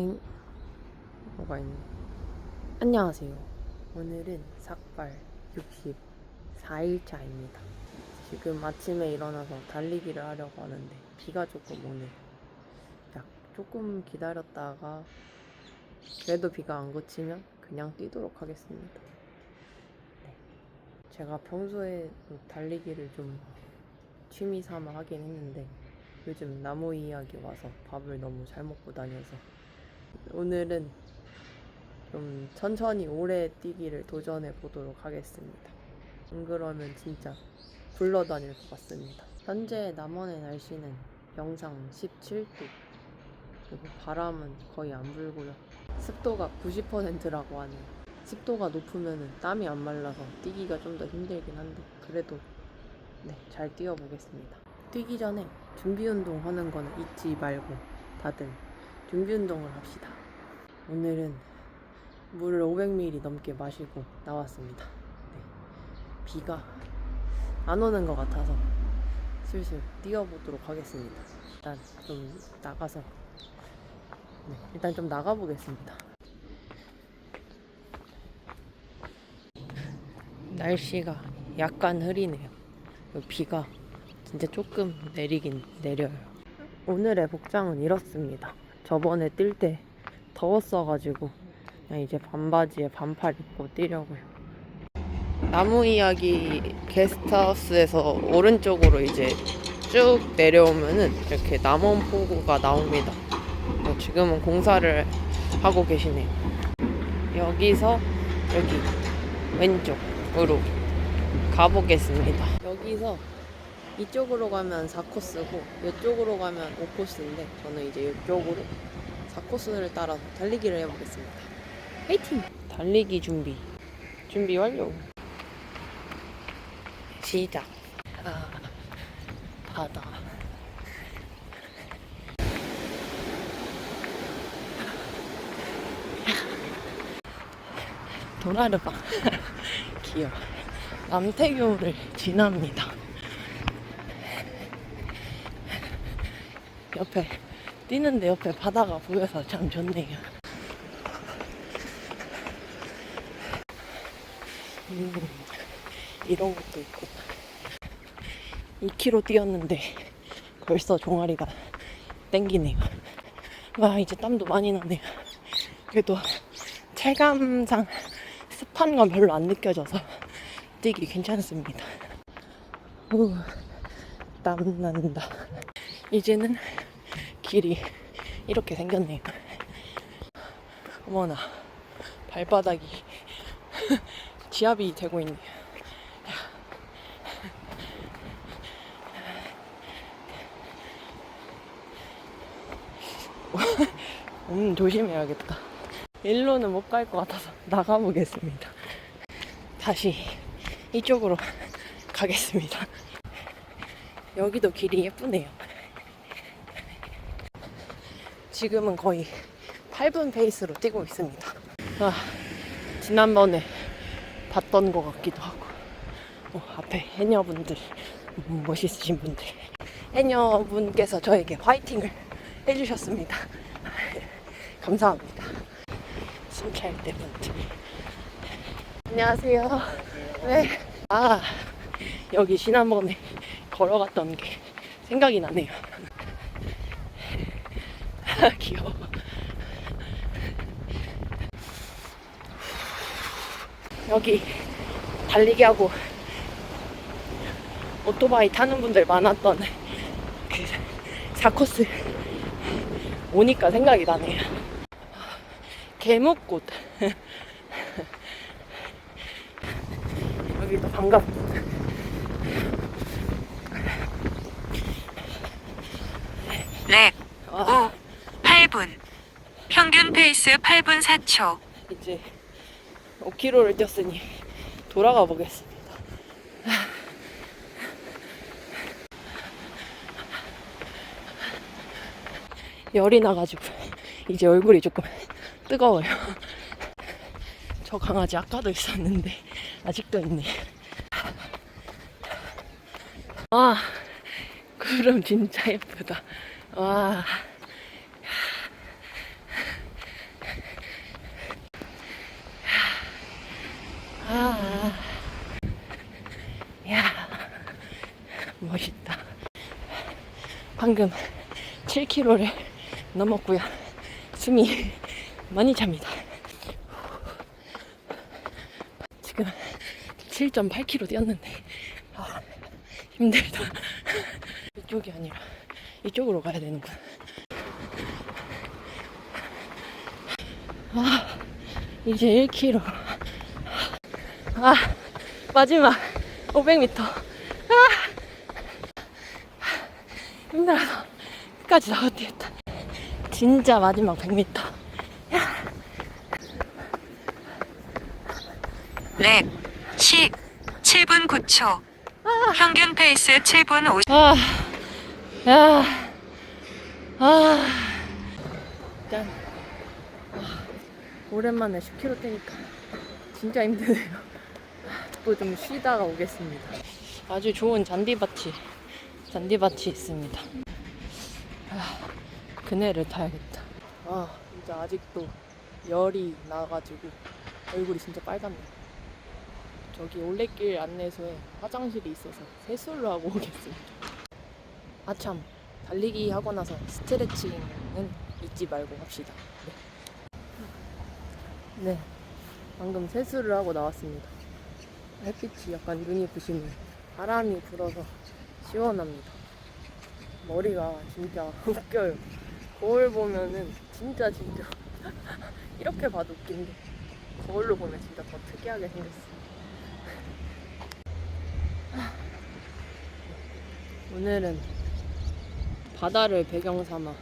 엥? 뭐가 있네. 안녕하세요. 오늘은 삭발 64일차입니다. 지금 아침에 일어나서 달리기를 하려고 하는데 비가 조금 오네. 약 조금 기다렸다가 그래도 비가 안 그치면 그냥 뛰도록 하겠습니다. 네. 제가 평소에 달리기를 좀 취미 삼아 하긴 했는데 요즘 나무 이야기 와서 밥을 너무 잘 먹고 다녀서 오늘은 좀 천천히 오래 뛰기를 도전해 보도록 하겠습니다. 안 그러면 진짜 굴러다닐 것 같습니다. 현재 남원의 날씨는 영상 17도 그리고 바람은 거의 안 불고요. 습도가 90%라고 하네요. 습도가 높으면 땀이 안 말라서 뛰기가 좀 더 힘들긴 한데 그래도 네, 잘 뛰어보겠습니다. 뛰기 전에 준비 운동 하는 거는 잊지 말고 다들 준비 운동을 합시다. 오늘은 물을 500ml 넘게 마시고 나왔습니다. 네. 비가 안 오는 것 같아서 슬슬 뛰어보도록 하겠습니다. 일단 좀 나가서 네, 일단 좀 나가보겠습니다. 날씨가 약간 흐리네요. 비가 진짜 조금 내리긴 내려요. 오늘의 복장은 이렇습니다. 저번에 뛸 때 더웠어가지고 그냥 이제 반바지에 반팔 입고 뛰려고요. 나무 이야기 게스트하우스에서 오른쪽으로 이제 쭉 내려오면은 이렇게 남원 포구가 나옵니다. 어, 지금은 공사를 하고 계시네요. 여기서 여기 왼쪽으로 가보겠습니다. 여기서 이쪽으로 가면 4코스고 이쪽으로 가면 5코스인데 저는 이제 이쪽으로 4 코스를 따라서 달리기를 해보겠습니다. 화이팅! 달리기 준비. 준비 완료. 시작. 아, 바다. 도라르바. 귀여워. 남태교를 지납니다. 옆에 뛰는데 옆에 바다가 보여서 참 좋네요. 음, 이런 것도 있고 2km 뛰었는데 벌써 종아리가 땡기네요. 와 이제 땀도 많이 나네요. 그래도 체감상 습한 건 별로 안 느껴져서 뛰기 괜찮습니다. 후, 땀 난다. 이제는 길이 이렇게 생겼네요. 어머나, 발바닥이 지압이 되고 있네요. 음, 조심해야겠다. 일로는 못 갈 것 같아서 나가보겠습니다. 다시 이쪽으로 가겠습니다. 여기도 길이 예쁘네요. 지금은 거의 8분 페이스로 뛰고 있습니다. 아, 지난번에 봤던 것 같기도 하고, 어, 앞에 해녀분들, 음, 멋있으신 분들, 해녀분께서 저에게 화이팅을 해주셨습니다. 감사합니다. 순찰 때 분들. 안녕하세요. 네. 아, 여기 지난번에 걸어갔던 게 생각이 나네요. 아, 귀여워. 여기 달리기 하고 오토바이 타는 분들 많았던 그 4코스 오니까 생각이 나네요. 개묵꽃. 여기도 반갑고. 8분 평균 페이스 8분 4초 이제 5km를 뛰었으니 돌아가 보겠습니다. 열이 나가지고 이제 얼굴이 조금 뜨거워요. 저 강아지 아까도 있었는데 아직도 있네. 와, 구름 진짜 예쁘다. 와. 아, 아, 야, 멋있다. 방금 7km를 넘었고요. 숨이 많이 잡니다. 지금 7.8km 뛰었는데 아, 힘들다. 이쪽이 아니라 이쪽으로 가야 되는구나. 아, 이제 1km. 아, 마지막 500m. 아, 힘들어서 끝까지 나못 뛰었다. 진짜 마지막 100m. 렉 10. 7분 9초. 평균 페이스 7분 50. 아, 야, 아, 짠. 아, 오랜만에 10km 뛰니까 진짜 힘드네요. 또좀 쉬다가 오겠습니다. 아주 좋은 잔디밭이, 잔디밭이 있습니다. 아, 그네를 타야겠다. 아, 진짜 아직도 열이 나가지고 얼굴이 진짜 빨갛네요. 저기 올레길 안내소에 화장실이 있어서 세수를 하고 오겠습니다. 아참 달리기 하고 나서 스트레칭은 잊지 말고 합시다. 네. 네. 방금 세수를 하고 나왔습니다. 햇빛이 약간 눈이 부시네요. 바람이 불어서 시원합니다. 머리가 진짜 웃겨요. 거울 보면은 진짜 진짜 이렇게 봐도 웃긴데 거울로 보면 진짜 더 특이하게 생겼어요. 오늘은 바다를 배경 삼아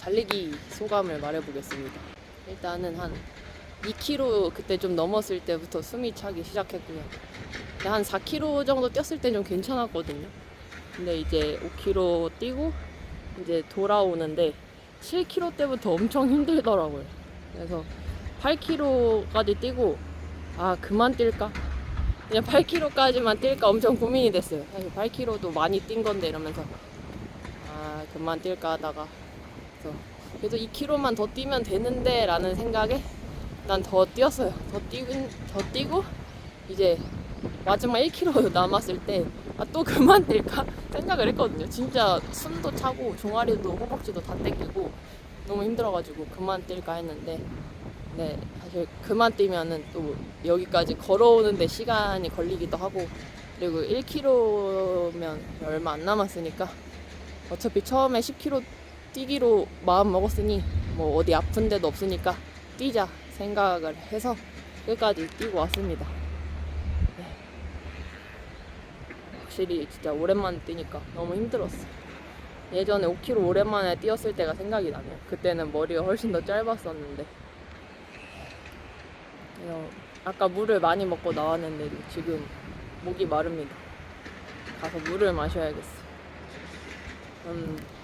달리기 소감을 말해보겠습니다. 일단은 한 2km 그때 좀 넘었을 때부터 숨이 차기 시작했고요. 근데 한 4km 정도 뛰었을 때 좀 괜찮았거든요. 근데 이제 5km 뛰고 이제 돌아오는데 7km 때부터 엄청 힘들더라고요. 그래서 8km까지 뛰고 아 그만 뛸까? 그냥 8km까지만 뛸까 엄청 고민이 됐어요. 사실 8km도 많이 뛴 건데 이러면서 아 그만 뛸까 하다가 그래서 그래도 2km만 더 뛰면 되는데 라는 생각에 난 더 뛰었어요. 더 뛰고 더 뛰고 이제 마지막 1km 남았을 때 아 또 그만 뛸까 생각을 했거든요. 진짜 숨도 차고 종아리도 허벅지도 다 땡기고 너무 힘들어가지고 그만 뛸까 했는데 네, 사실 그만 뛰면은 또 여기까지 걸어오는데 시간이 걸리기도 하고 그리고 1km면 얼마 안 남았으니까 어차피 처음에 10km 뛰기로 마음 먹었으니 뭐 어디 아픈 데도 없으니까 뛰자 생각을 해서 끝까지 뛰고 왔습니다. 네. 확실히 진짜 오랜만에 뛰니까 너무 힘들었어. 예전에 5km 오랜만에 뛰었을 때가 생각이 나네요. 그때는 머리가 훨씬 더 짧았었는데. 아까 물을 많이 먹고 나왔는데도 지금 목이 마릅니다. 가서 물을 마셔야겠어. 음.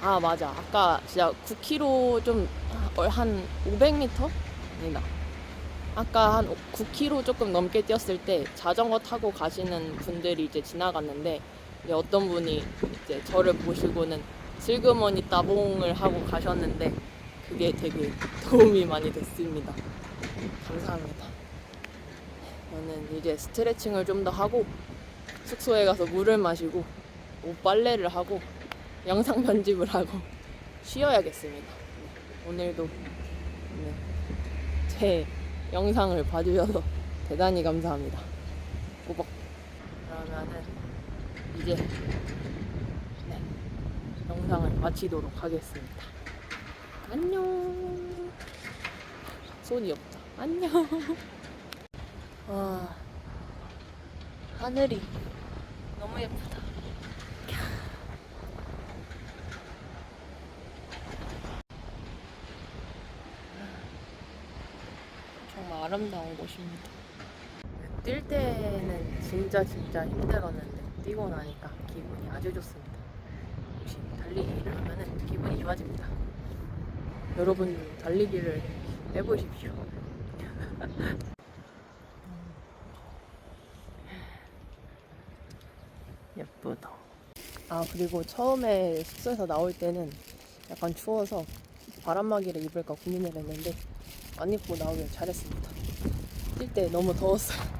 아 맞아. 아까 진짜 9km 좀한 500m? 아니다. 아까 한 9km 조금 넘게 뛰었을 때 자전거 타고 가시는 분들이 이제 지나갔는데 이제 어떤 분이 이제 저를 보시고는 슬그머니 따봉을 하고 가셨는데 그게 되게 도움이 많이 됐습니다. 감사합니다. 저는 이제 스트레칭을 좀 더 하고 숙소에 가서 물을 마시고 옷 빨래를 하고 영상 편집을 하고 쉬어야겠습니다. 네, 오늘도 네, 제 영상을 봐주셔서 대단히 감사합니다. 꼬박. 그러면은 이제 네, 영상을 마치도록 하겠습니다. 안녕. 손이 없다. 안녕. 와, 하늘이 너무 예쁘다. 정말 아름다운 곳입니다. 뛸 때는 진짜 진짜 힘들었는데 뛰고 나니까 기분이 아주 좋습니다. 역시 달리기를 하면은 기분이 좋아집니다. 여러분 달리기를 해보십시오. 예쁘다. 아 그리고 처음에 숙소에서 나올 때는 약간 추워서 바람막이를 입을까 고민을 했는데 안 입고 나오길 잘했습니다. 뛸 때 너무 더웠어요.